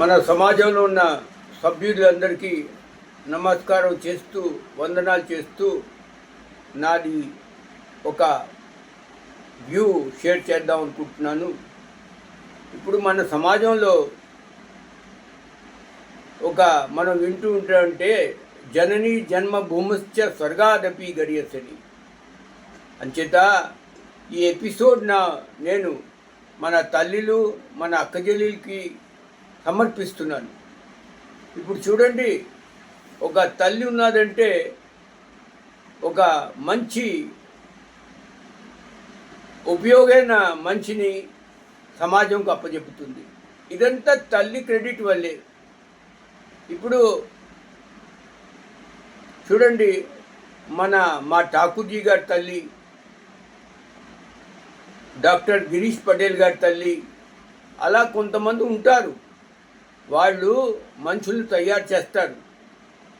మన సమాజంలో ఉన్న సభ్యులందరికీ నమస్కారం చేస్తూ వందనాలు చేస్తూ నాది ఒక వ్యూ షేర్ చేద్దాం అనుకుంటున్నాను. ఇప్పుడు మన సమాజంలో ఒక మనం వింటూ ఉంటామంటే జనని జన్మ భూమిశ్చ స్వర్గాదపి గడియసని. అంచేత ఈ ఎపిసోడ్ నా నేను మన తల్లిలు మన అక్కజల్లికి సమర్పిస్తున్నాను. ఇప్పుడు చూడండి ఒక తల్లి ఉన్నదంటే ఒక మంచి ఉపయోగమైన మంచిని సమాజంకు అప్పచెపుతుంది ఇదంతా తల్లి క్రెడిట్ వల్లే. ఇప్పుడు చూడండి మన మా ఠాకూర్జీ గారి తల్లి డాక్టర్ గిరీష్ పటేల్ గారి తల్లి అలా కొంతమంది ఉంటారు. వాళ్ళు మనుషులు తయారు చేస్తారు.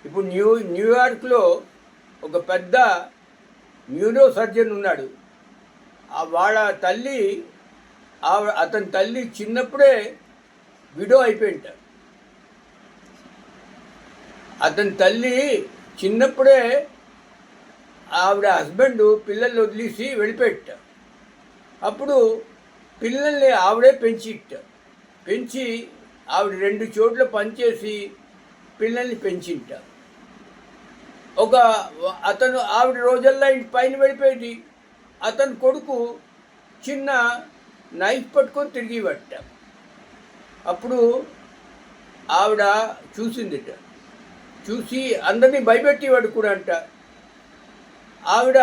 ఇప్పుడు న్యూ న్యూయార్క్లో ఒక పెద్ద న్యూరో సర్జన్ ఉన్నాడు. ఆ వాళ్ళ తల్లి అతని తల్లి చిన్నప్పుడే విడో అయిపోయింట. అతని తల్లి చిన్నప్పుడే ఆవిడ హస్బెండ్ పిల్లల్ని వదిలేసి వెళ్ళిపెట్ట అప్పుడు పిల్లల్ని ఆవిడే పెంచిట్ట. పెంచి ఆవిడ రెండు చోట్ల పనిచేసి పిల్లల్ని పెంచింట. ఒక అతను ఆవిడ రోజల్లా ఇంటి పైన వెళ్ళిపోయేది అతని కొడుకు చిన్న నైఫ్ పట్టుకొని తిరిగి పట్ట అప్పుడు ఆవిడ చూసిందిట. చూసి అందరినీ భయపెట్టేవాడు కూడా అంట. ఆవిడ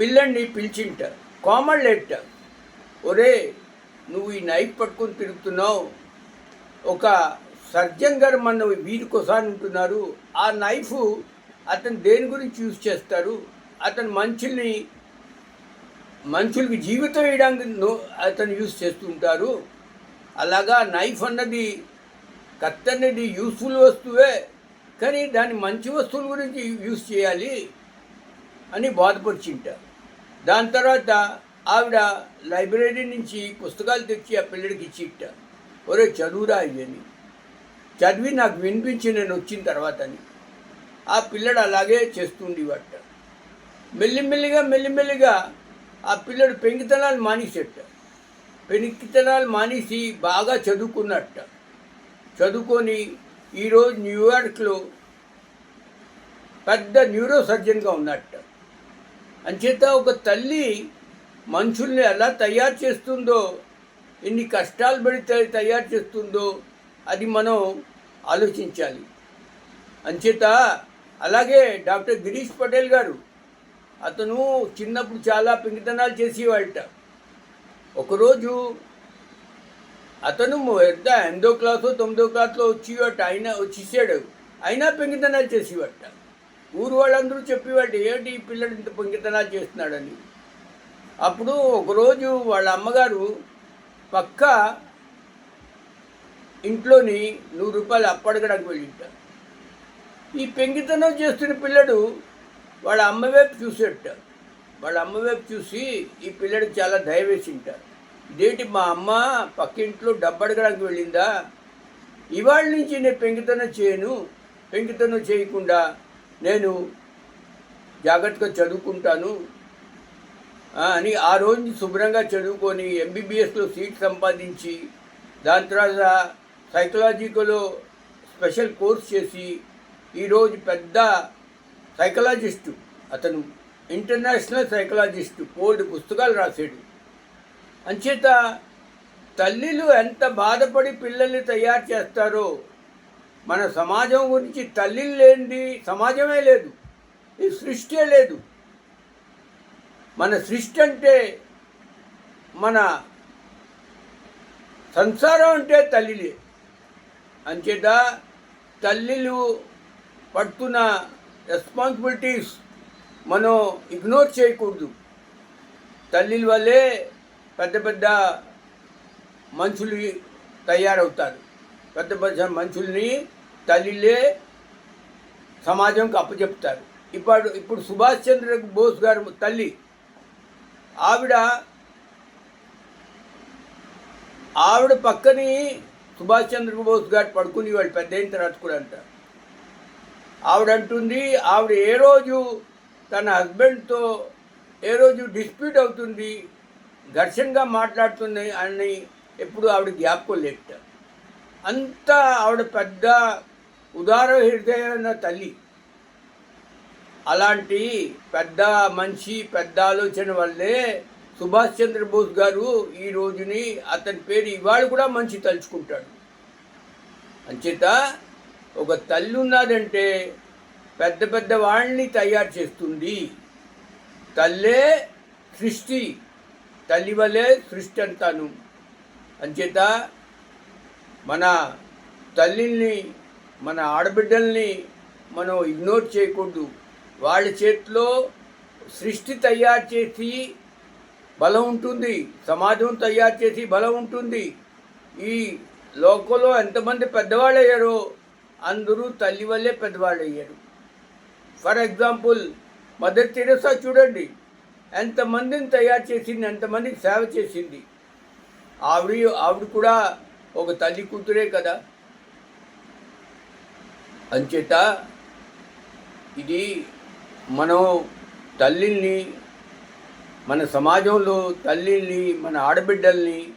పిల్లండి పిలిచింట. కోమళ్ళెట్ట. ఒరే నువ్వు ఈ నైఫ్ పట్టుకొని తిరుగుతున్నావు. ఒక సర్జన్ గారు మన వీరికోసారి ఉంటున్నారు. ఆ నైఫ్ అతను దేని గురించి యూజ్ చేస్తారు? అతను మనుషుల్ని మనుషులకి జీవితం వేయడానికి అతను యూజ్ చేస్తుంటారు అలాగా నైఫ్ అన్నది కత్తి అనేది యూస్ఫుల్ వస్తువే కానీ దాని మంచి వస్తువుల గురించి యూజ్ చేయాలి అని బాధపరిచింటారు దాని తర్వాత ఆవిడ లైబ్రరీ నుంచి పుస్తకాలు తెచ్చి ఆ పిల్లడికి ఇచ్చిట్ట. ఒరే చదువురా అని చదివి నాకు వినిపించి నేను వచ్చిన తర్వాత అని ఆ పిల్లడు అలాగే చేస్తుండేవాట. మెల్లిమెల్లిగా మెల్లిమెల్లిగా ఆ పిల్లడు పెంకితనాలు మానేసేట. పెంకితనాలు మానేసి బాగా చదువుకున్నట్ట. చదువుకొని ఈరోజు న్యూయార్క్లో పెద్ద న్యూరో సర్జన్గా ఉన్నట్ట. అంచేత ఒక తల్లి మనుషుల్ని ఎలా తయారు చేస్తుందో ఎన్ని కష్టాలు పడి తయారు చేస్తుందో అది మనం ఆలోచించాలి. అంచేత అలాగే డాక్టర్ గిరీష్ పటేల్ గారు అతను చిన్నప్పుడు చాలా పింగితనాలు చేసేవాళ్ళట. ఒకరోజు అతను ఎంత ఎనిమిదో క్లాసు తొమ్మిదో క్లాస్లో వచ్చేవాట అయినా వచ్చేసాడు. అయినా పెంకితనాలు చేసేవాట. ఊరు వాళ్ళందరూ చెప్పేవాడు ఏంటి ఈ పిల్లడు ఇంత పెంకితనాలు చేస్తున్నాడని? అప్పుడు ఒకరోజు వాళ్ళ అమ్మగారు పక్క ఇంట్లోని నూరు రూపాయలు అప్పడగడానికి వెళ్ళింట. ఈ పెంకితనం చేస్తున్న పిల్లడు వాళ్ళ అమ్మ వైపు చూసేట. వాళ్ళ అమ్మ వైపు చూసి ఈ పిల్లడికి చాలా దయ వేసింట ఇదేంటి మా అమ్మ పక్కింట్లో డబ్బు అడగడానికి వెళ్ళిందా? ఇవాళ నుంచి నేను పెంకితనం చేయను పెంకితనం చేయకుండా నేను జాగ్రత్తగా చదువుకుంటాను అని ఆ రోజు శుభ్రంగా చదువుకొని ఎంబీబీఎస్లో సీట్ సంపాదించి దాని తర్వాత సైకలాజికలో స్పెషల్ కోర్స్ చేసి ఈరోజు పెద్ద సైకలాజిస్టు అతను ఇంటర్నేషనల్ సైకలాజిస్టు బోల్డ్ పుస్తకాలు రాశాడు. అంచేత తల్లిలు ఎంత బాధపడి పిల్లల్ని తయారు చేస్తారో మన సమాజం గురించి తల్లిలు లేనిది సమాజమే లేదు. ఈ సృష్టి లేదు. మన సృష్టి అంటే మన సంసారం అంటే తల్లిలే. అంచేత తల్లిలు పడుతున్న రెస్పాన్సిబిలిటీస్ మనం ఇగ్నోర్ చేయకూడదు. తల్లిల వల్లే పెద్ద పెద్ద మనుషులు తయారవుతారు. పెద్ద పెద్ద మనుషుల్ని తల్లిలే సమాజంకి అప్పచెప్తారు ఇప్పుడు ఇప్పుడు సుభాష్ చంద్ర బోస్ గారు తల్లి ఆవిడ ఆవిడ పక్కని సుభాష్ చంద్రబోస్ గారు పడుకుని వాళ్ళు పెద్ద అయిన తర్వాత కూడా అంటారు ఆవిడ అంటుంది ఆవిడ ఏ రోజు తన హస్బెండ్తో ఏ రోజు డిస్ప్యూట్ అవుతుంది ఘర్షణగా మాట్లాడుతుంది అని ఎప్పుడు ఆవిడ జ్ఞాపకం లేట అంత ఆవిడ పెద్ద ఉదార హృదయమైన తల్లి. అలాంటి పెద్ద మనిషి పెద్ద ఆలోచన వల్లే సుభాష్ చంద్రబోస్ గారు ఈ రోజుని అతని పేరు ఇవాళ కూడా మంచి తలుచుకుంటాడు. అంచేత ఒక తల్లి ఉన్నదంటే పెద్ద పెద్ద వాళ్ళని తయారు చేస్తుంది. తల్లే సృష్టి తల్లి వల్లే సృష్టి అంటాను. అంచేత మన తల్లిని మన ఆడబిడ్డల్ని మనం ఇగ్నోర్ చేయకూడదు. వాళ్ళ చేతిలో సృష్టి తయారు చేసి బలం ఉంటుంది. సమాజం తయారు చేసి బలం ఉంటుంది. ఈ లోకంలో ఎంతమంది పెద్దవాళ్ళు అయ్యారో అందరూ తల్లి వల్లే పెద్దవాళ్ళు అయ్యారు ఫర్ ఎగ్జాంపుల్ మదర్ తెరెసా చూడండి. ఎంతమందిని తయారు చేసింది ఎంతమందికి సేవ చేసింది. ఆవిడ ఆవిడ కూడా ఒక తల్లి కూతురే కదా. అంచేత ఇది మనం తల్లిని మన సమాజంలో తల్లిని మన ఆడబిడ్డల్ని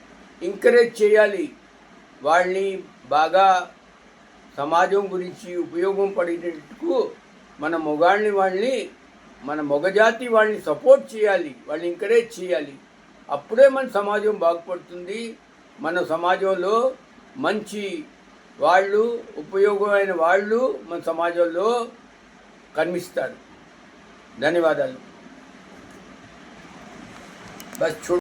ఎంకరేజ్ చేయాలి. వాళ్ళని బాగా సమాజం గురించి ఉపయోగం పడేటట్టుకు మన మొగాళ్ళని వాళ్ళని మన మొగజాతి వాళ్ళని సపోర్ట్ చేయాలి. వాళ్ళని ఎంకరేజ్ చేయాలి. అప్పుడే మన సమాజం బాగుపడుతుంది. మన సమాజంలో మంచి వాళ్ళు ఉపయోగమైన వాళ్ళు మన సమాజంలో కనిపిస్తారు. ధన్యవాదాలు బస్ చూ